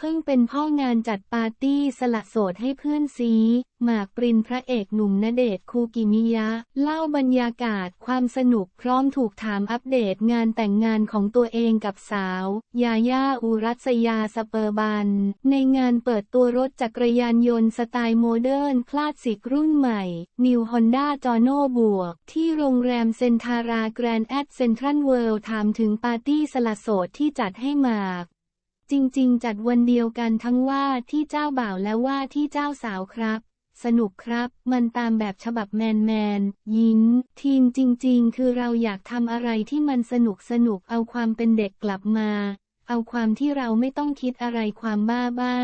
เพิ่งเป็นพ่องานจัดปาร์ตี้สละโสดให้เพื่อนซีหมากปรินพระเอกหนุ่มณเดชน์คูกิมิยะ เล่าบรรยากาศความสนุกพร้อมถูกถามอัปเดตงานแต่งงานของตัวเองกับสาว ยาย่าอุรัสยาสเปอร์บัน ในงานเปิดตัวรถจักรยานยนต์สไตล์โมเดิร์นคลาสสิกรุ่นใหม่ New Honda j o n o บวก ที่โรงแรมเซนทาราแกรนด์แอดเซนทรัลเวิลด์ถามถึงปาร์ตี้สละโสดที่จัดให้หมาก จริง ๆ จัดวันเดียวกันทั้งว่าที่เจ้าบ่าวและว่าที่เจ้าสาวครับ สนุกครับ มันตามแบบฉบับแมนแมนยิ้มทีมจริง ๆ คือเราอยากทำอะไรที่มันสนุกสนุกเอาความเป็นเด็กกลับมา เอาความที่เราไม่ต้องคิดอะไรความบ้าบ้า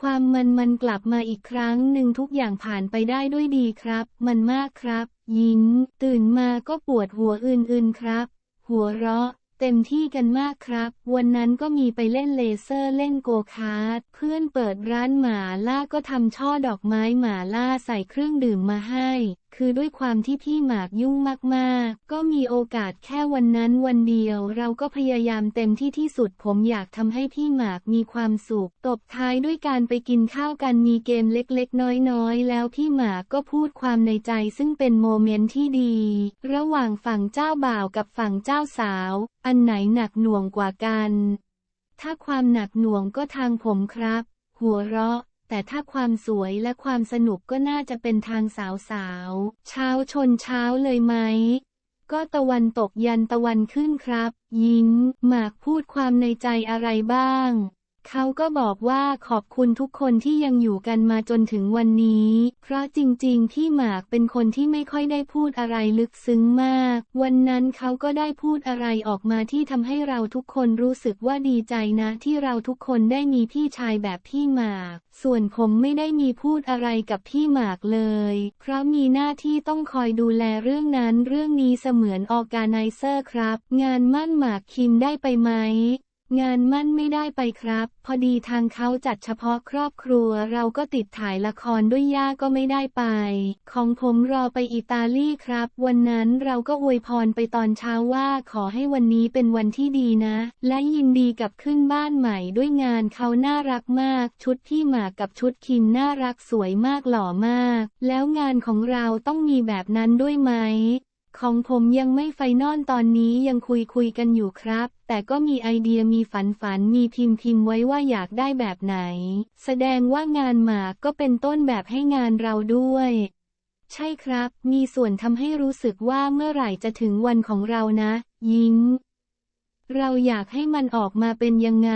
ความมันมันกลับมาอีกครั้งหนึ่งทุกอย่างผ่านไปได้ด้วยดีครับ มันมากครับ ยิ้มตื่นมาก็ปวดหัวอื่นๆครับ หัวเราะ เต็มที่กันมากครับ วันนั้นก็มีไปเล่นเลเซอร์เล่นโกคาร์ดเพื่อนเปิดร้านหมาล่าก็ทำช่อดอกไม้หมาล่าใส่เครื่องดื่มมาให้ คือด้วยความที่พี่หมากยุ่งมากๆ ก็มีโอกาสแค่วันนั้นวันเดียว เราก็พยายามเต็มที่ที่สุดผมอยากทำให้พี่หมากมีความสุข ตบท้ายด้วยการไปกินข้าวกันมีเกมเล็กๆ น้อยๆ แล้วพี่หมากก็พูดความในใจซึ่งเป็นโมเมนต์ที่ดี ระหว่างฝั่งเจ้าบ่าวกับฝั่งเจ้าสาว อันไหนหนักหน่วงกว่ากัน ถ้าความหนักหน่วงก็ทางผมครับ หัวเราะ แต่ถ้าความสวยและความสนุกก็น่าจะเป็นทางสาวสาวๆเช้าชนเช้าเลยไหม ก็ตะวันตกยันตะวันขึ้นครับ ยิ้มหมากพูดความในใจอะไรบ้าง เขาก็บอกว่าขอบคุณทุกคนที่ยังอยู่กันมาจนถึงวันนี้ เพราะจริงๆ พี่หมากเป็นคนที่ไม่ค่อยได้พูดอะไรลึกซึ้งมาก วันนั้นเขาก็ได้พูดอะไรออกมาที่ทำให้เราทุกคนรู้สึกว่าดีใจนะ ที่เราทุกคนได้มีพี่ชายแบบพี่หมาก ส่วนผมไม่ได้มีพูดอะไรกับพี่หมากเลย เพราะมีหน้าที่ต้องคอยดูแลเรื่องนั้นเรื่องนี้เสมือนออแกไนเซอร์ครับ งานมั่นหมากคิมได้ไปไหม งานมั่นไม่ได้ไปครับ พอดีทางเขาจัดเฉพาะครอบครัวเราก็ติดถ่ายละครด้วยย่าก็ไม่ได้ไป ของผมรอไปอิตาลีครับ วันนั้นเราก็อวยพรไปตอนเช้าว่าขอให้วันนี้เป็นวันที่ดีนะ และยินดีกับขึ้นบ้านใหม่ด้วยงานเขาน่ารักมาก ชุดพี่หมากกับชุดคิมน่ารักสวยมากหล่อมาก แล้วงานของเราต้องมีแบบนั้นด้วยไหม ของผมยังไม่ไฟนอลตอนนี้ยังคุยคุยกันอยู่ครับ แต่ก็มีไอเดียมีฝันฝันมีพิมพ์พิมพ์ไว้ว่าอยากได้แบบไหน แสดงว่างานหมากก็เป็นต้นแบบให้งานเราด้วย ใช่ครับ มีส่วนทำให้รู้สึกว่าเมื่อไหร่จะถึงวันของเรานะ ยิ้ม เราอยากให้มันออกมาเป็นยังไง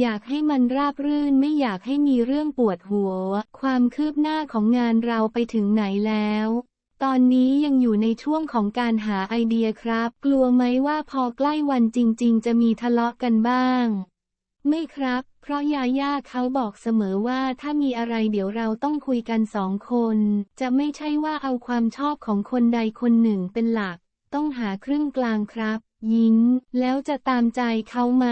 อยากให้มันราบรื่นไม่อยากให้มีเรื่องปวดหัว ความคืบหน้าของงานเราไปถึงไหนแล้ว ตอนนี้ยังอยู่ในช่วงของการหาไอเดียครับ กลัวไหมว่าพอใกล้วันจริง ๆ จะมีทะเลาะกันบ้าง ไม่ครับ เพราะยาย่าเขาบอกเสมอว่าถ้ามีอะไรเดี๋ยวเราต้องคุยกันสองคน จะไม่ใช่ว่าเอาความชอบของคนใดคนหนึ่งเป็นหลัก ต้องหาครึ่งกลางครับ ยิ้มแล้วจะตามใจเขาไหม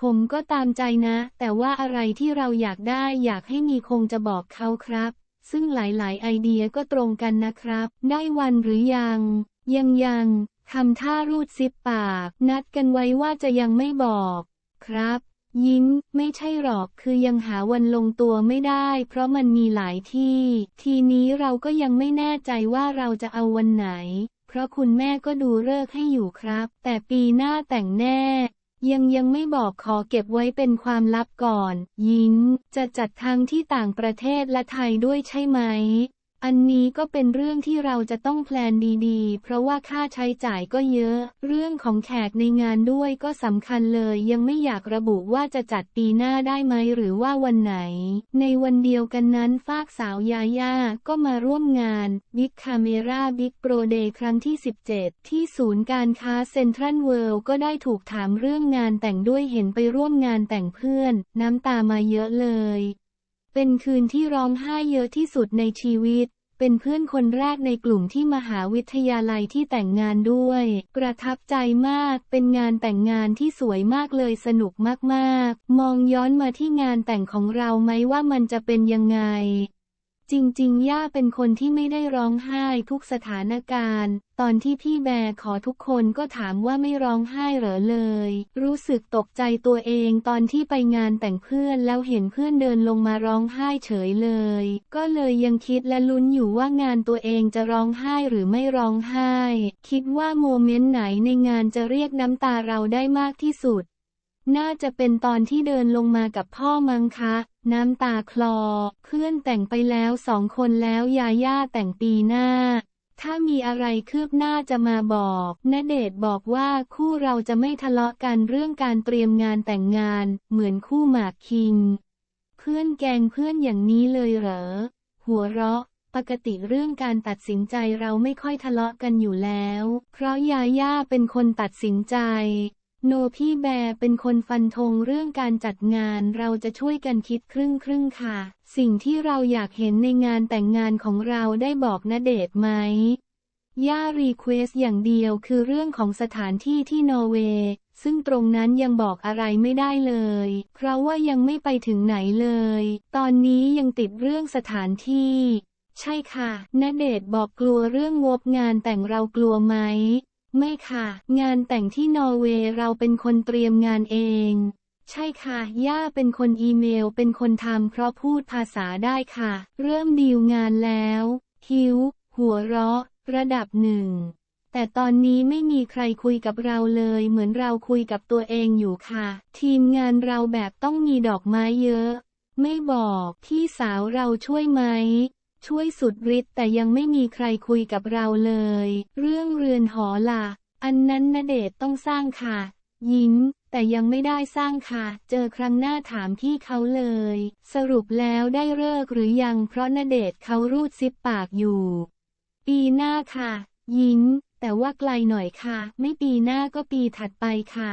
ผมก็ตามใจนะ แต่ว่าอะไรที่เราอยากได้อยากให้มีคงจะบอกเขาครับ ซึ่งหลายๆ ไอเดียก็ตรงกันนะครับ ได้วันหรือยัง ยังยังทำท่ารูดซิปปาก นัดกันไว้ว่าจะยังไม่บอก ครับ ยิ้ม ไม่ใช่หรอกคือยังหาวันลงตัวไม่ได้ เพราะมันมีหลายที่ ทีนี้เราก็ยังไม่แน่ใจว่าเราจะเอาวันไหน เพราะคุณแม่ก็ดูเลิกให้อยู่ครับ แต่ปีหน้าแต่งแน่ ยังยังไม่บอกขอเก็บไว้เป็นความลับก่อน ยิ้ม จะจัดทางที่ต่างประเทศและไทยด้วยใช่ไหม อันนี้ก็เป็นเรื่องที่เราจะต้องแพลนดีๆ เพราะว่าค่าใช้จ่ายก็เยอะ เรื่องของแขกในงานด้วยก็สำคัญเลย ยังไม่อยากระบุว่าจะจัดปีหน้าได้ไหมหรือว่าวันไหน ในวันเดียวกันนั้นฟากสาวยาย่าก็มาร่วมงาน Big Camera Big Pro Day ครั้งที่ 17 ที่ศูนย์การค้าเซ็นทรัลเวิลด์ก็ได้ถูกถามเรื่องงานแต่งด้วยเห็นไปร่วมงานแต่งเพื่อน น้ำตามาเยอะเลยเป็นคืนที่ร้องไห้เยอะที่สุดในชีวิต เป็นเพื่อนคนแรกในกลุ่มที่มหาวิทยาลัยที่แต่งงานด้วย ประทับใจมาก เป็นงานแต่งงานที่สวยมากเลยสนุกมากๆ มองย้อนมาที่งานแต่งของเราไหมว่ามันจะเป็นยังไง จริงๆ ย่าเป็นคนที่ไม่ได้ร้องไห้ทุกสถานการณ์ ตอนที่พี่แบร์ขอทุกคนก็ถามว่าไม่ร้องไห้เหรอเลย รู้สึกตกใจตัวเองตอนที่ไปงานแต่งเพื่อนแล้วเห็นเพื่อนเดินลงมาร้องไห้เฉยเลย ก็เลยยังคิดและลุ้นอยู่ว่างานตัวเองจะร้องไห้หรือไม่ร้องไห้ คิดว่าโมเมนต์ไหนในงานจะเรียกน้ำตาเราได้มากที่สุด น่าจะเป็นตอนที่เดินลงมากับพ่อมังคะ น้ำตาคลอ เพื่อนแต่งไปแล้วสองคนแล้วยาย่าแต่งปีหน้า ถ้ามีอะไรคืบหน้าจะมาบอกณเดชน์บอกว่าคู่เราจะไม่ทะเลาะกันเรื่องการเตรียมงานแต่งงาน เหมือนคู่หมากคิง เพื่อนแกงเพื่อนอย่างนี้เลยเหรอ หัวเราะปกติเรื่องการตัดสินใจเราไม่ค่อยทะเลาะกันอยู่แล้ว เพราะยาย่าเป็นคนตัดสินใจ โนพี่แบร์เป็นคนฟันธงเรื่องการจัดงานเราจะช่วยกันคิดครึ่งครึ่งค่ะ สิ่งที่เราอยากเห็นในงานแต่งงานของเราได้บอกณเดชไหม ย่ารีเควสอย่างเดียวคือเรื่องของสถานที่ที่นอร์เวย์ซึ่งตรงนั้นยังบอกอะไรไม่ได้เลย เพราะว่ายังไม่ไปถึงไหนเลย ตอนนี้ยังติดเรื่องสถานที่ ใช่ค่ะณเดชบอกกลัวเรื่องงบงานแต่งเรากลัวไหม ไม่ค่ะ งานแต่งที่นอร์เวย์เราเป็นคนเตรียมงานเอง ใช่ค่ะ ย่าเป็นคนอีเมลเป็นคนทำเพราะพูดภาษาได้ค่ะ เริ่มดีลงานแล้วคิ้ว หัวเราะ ระดับหนึ่ง แต่ตอนนี้ไม่มีใครคุยกับเราเลย เหมือนเราคุยกับตัวเองอยู่ค่ะ ทีมงานเราแบบต้องมีดอกไม้เยอะ ไม่บอก พี่สาวเราช่วยไหม ช่วยสุดฤทธิ์แต่ยังไม่มีใครคุยกับเราเลย เรื่องเรือนหอล่ะ อันนั้นณเดชต้องสร้างค่ะ ยิ้ม แต่ยังไม่ได้สร้างค่ะ เจอครั้งหน้าถามพี่เขาเลย สรุปแล้วได้เลิกหรือยังเพราะณเดชเขารูดซิปปากอยู่ ปีหน้าค่ะ ยิ้ม แต่ว่าไกลหน่อยค่ะ ไม่ปีหน้าก็ปีถัดไปค่ะ